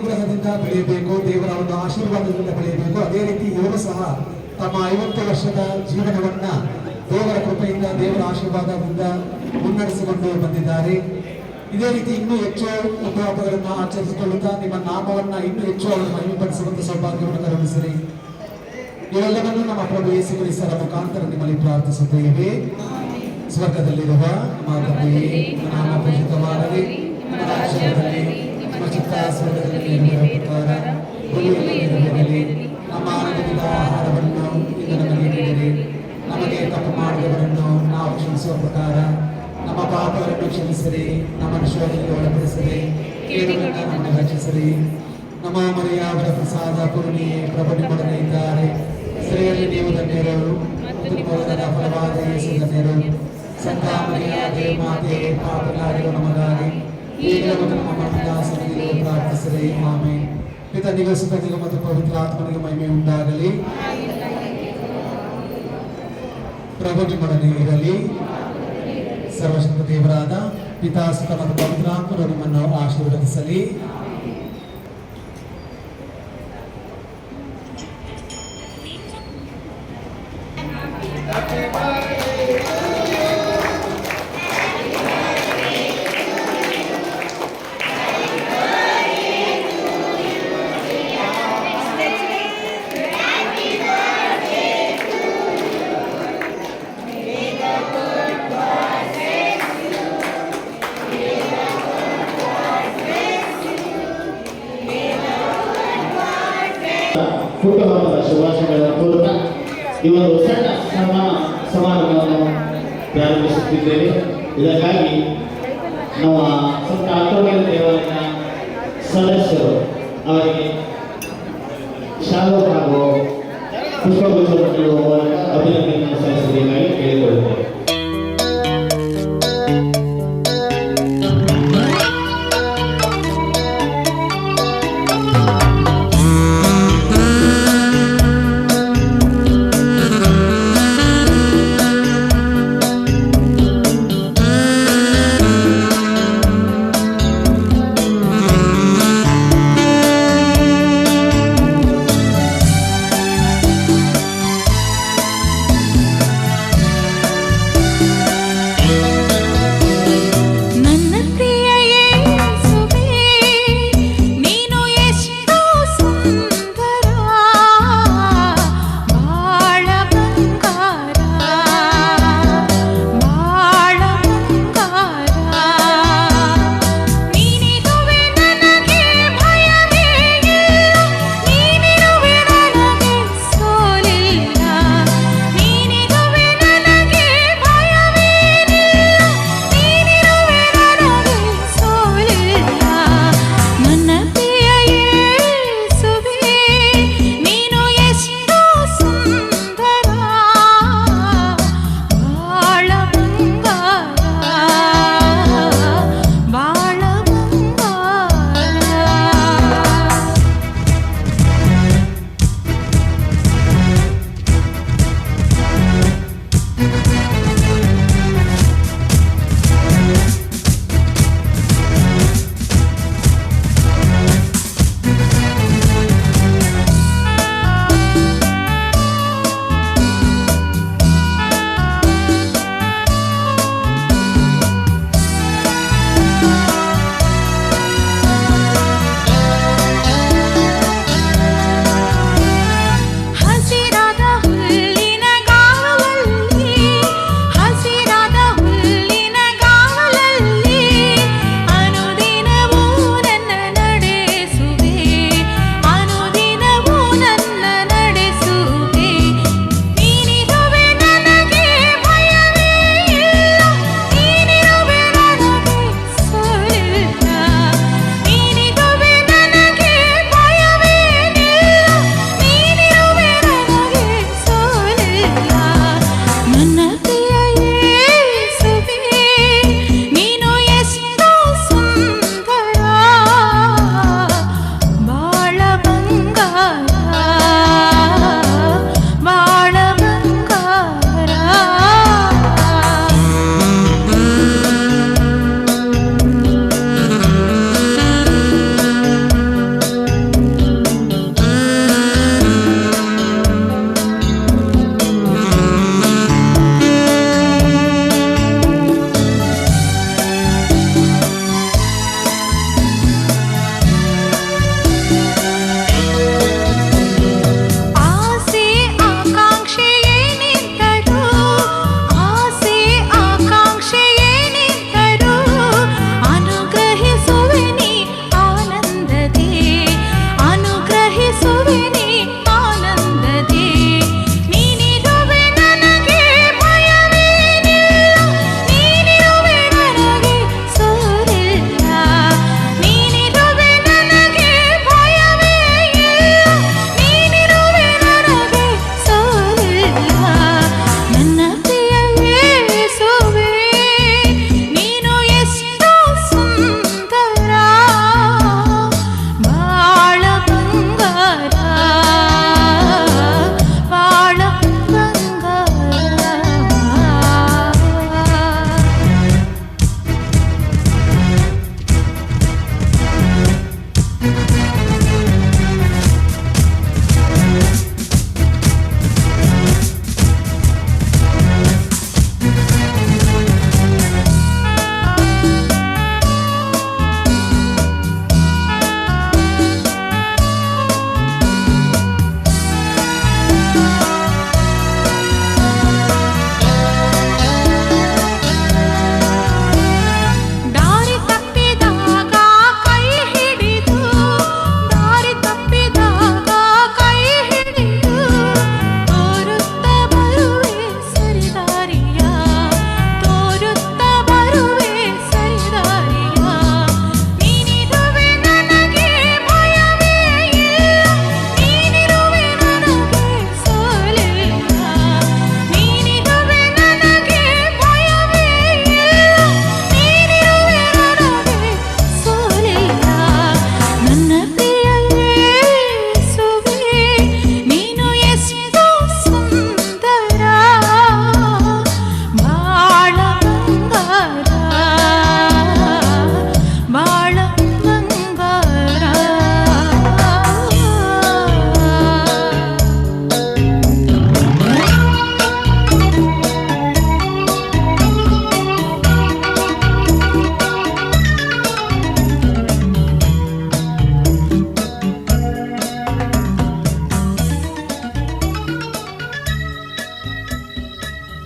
ಅನುಗ್ರಹದಿಂದ ಬೆಳೆಯಬೇಕು, ದೇವರ ಒಂದು ಆಶೀರ್ವಾದದಿಂದ ಬೆಳೆಯಬೇಕು. ಅದೇ ರೀತಿ ಇವರು ಸಹ ತಮ್ಮ ಐವತ್ತು ವರ್ಷದ ಜೀವನವನ್ನ ದೇವರ ಕೃಪೆಯಿಂದ, ದೇವರ ಆಶೀರ್ವಾದದಿಂದ ಮುನ್ನಡೆಸಿಕೊಂಡು ಬಂದಿದ್ದಾರೆ. ಇದೇ ರೀತಿ ಇನ್ನೂ ಹೆಚ್ಚು ಹುಟ್ಟುಹಬ್ಬಗಳನ್ನು ಆಚರಿಸಿಕೊಳ್ಳುತ್ತಾ ನಿಮ್ಮ ನಾಮವನ್ನ ಇನ್ನೂ ಹೆಚ್ಚು ಅವರನ್ನು ಮಹಿಮೆಪಡಿಸುವಂತ ಸೌಭಾಗ್ಯವನ್ನು ಕರುಣಿಸಿರಿ ಇವೆಲ್ಲವನ್ನು ನಮ್ಮ ಪ್ರಭು ಯೇಸು ಮುಖಾಂತರ ನಿಮ್ಮಲ್ಲಿ ಪ್ರಾರ್ಥಿಸುತ್ತೇವೆ. ಸ್ವರ್ಗದಲ್ಲಿರುವ ನಮ್ಮ ತಂದೆಯೇ ನಾಮ ರಾಜ್ಯದಲ್ಲಿ, ನಿಮ್ಮ ಭೂಮಿಯಲ್ಲಿ ನೆರವೇರಲಿ ನಮ್ಮ ಆಹಾರವನ್ನು ಇಂದು ನಮಗೆ ನೀಡಿರಿ ನಮಗೆ ತಪ್ಪು ಮಾಡಿದವರನ್ನು ನಾವು ಕ್ಷಮಿಸುವ ಪ್ರಕಾರ ನಮ್ಮ ಪಾಪಗಳನ್ನು ಕ್ಷಮಿಸಿರಿ ನಮ್ಮ ಶೋಧನೆಗೆ ಒಳಪಡಿಸಿರಿ ಕೇಡುಗಳಿಂದ ನಮ್ಮನ್ನು ರಕ್ಷಿಸಿರಿ. ನಮ್ಮ ಮರೆಯಾವರ ಪ್ರಸಾದ ಪೂರ್ಣಿಯೇ ಪ್ರಭು ನಿಮ್ಮೊಡನೆ ಇದ್ದಾರೆ. ಸ್ತ್ರೀಯಲ್ಲಿ ನೀವು ಧನ್ಯರು ಮತ್ತು ನಿಮ್ಮ ಉದರದ ಫಲವಾದ ಯೇಸು ಧನ್ಯರು. ಸಂತ ಮರಿಯ ದೇವಮಾತೆ ಪಾಪಗಾರಿಗಳು ನಮಗಾಗಿ ಈಗ ನಮ್ಮ ಮರಣದ ಪ್ರಾರ್ಥಿಸಿರಿ ಆಮೇಲೆ ಪಿತನಿಗೂ ಸುತನಿಗೂ ಮತ್ತು ಪವಿತ್ರ ಆತ್ಮನಿಗೂ ಮಹಿಮೆ ಉಂಟಾಗಲಿ. ಪ್ರಭು ನಿಮ್ಮೊಡನೆ ಇರಲಿ. ಸರ್ವಶಕ್ತ ದೇವರಾದ ಪಿತಾಸುತ ಮತ್ತು ಪವಿತ್ರಾತ್ಮರು ನಿಮ್ಮನ್ನು ಆಶೀರ್ವದಿಸಲಿ. ಹುಟ್ಟುಹಬ್ಬದ ಶುಭಾಶಯಗಳನ್ನು ಕೋರುತ್ತಾ ಈ ಒಂದು ಸಣ್ಣ ಸನ್ಮಾನ ಸಮಾರಂಭವನ್ನು ಪ್ರಾರಂಭಿಸುತ್ತಿದ್ದೇವೆ ಇದಕ್ಕಾಗಿ ನಮ್ಮ ಸ್ವಲ್ಪ ಆಂತೋಣಿಯ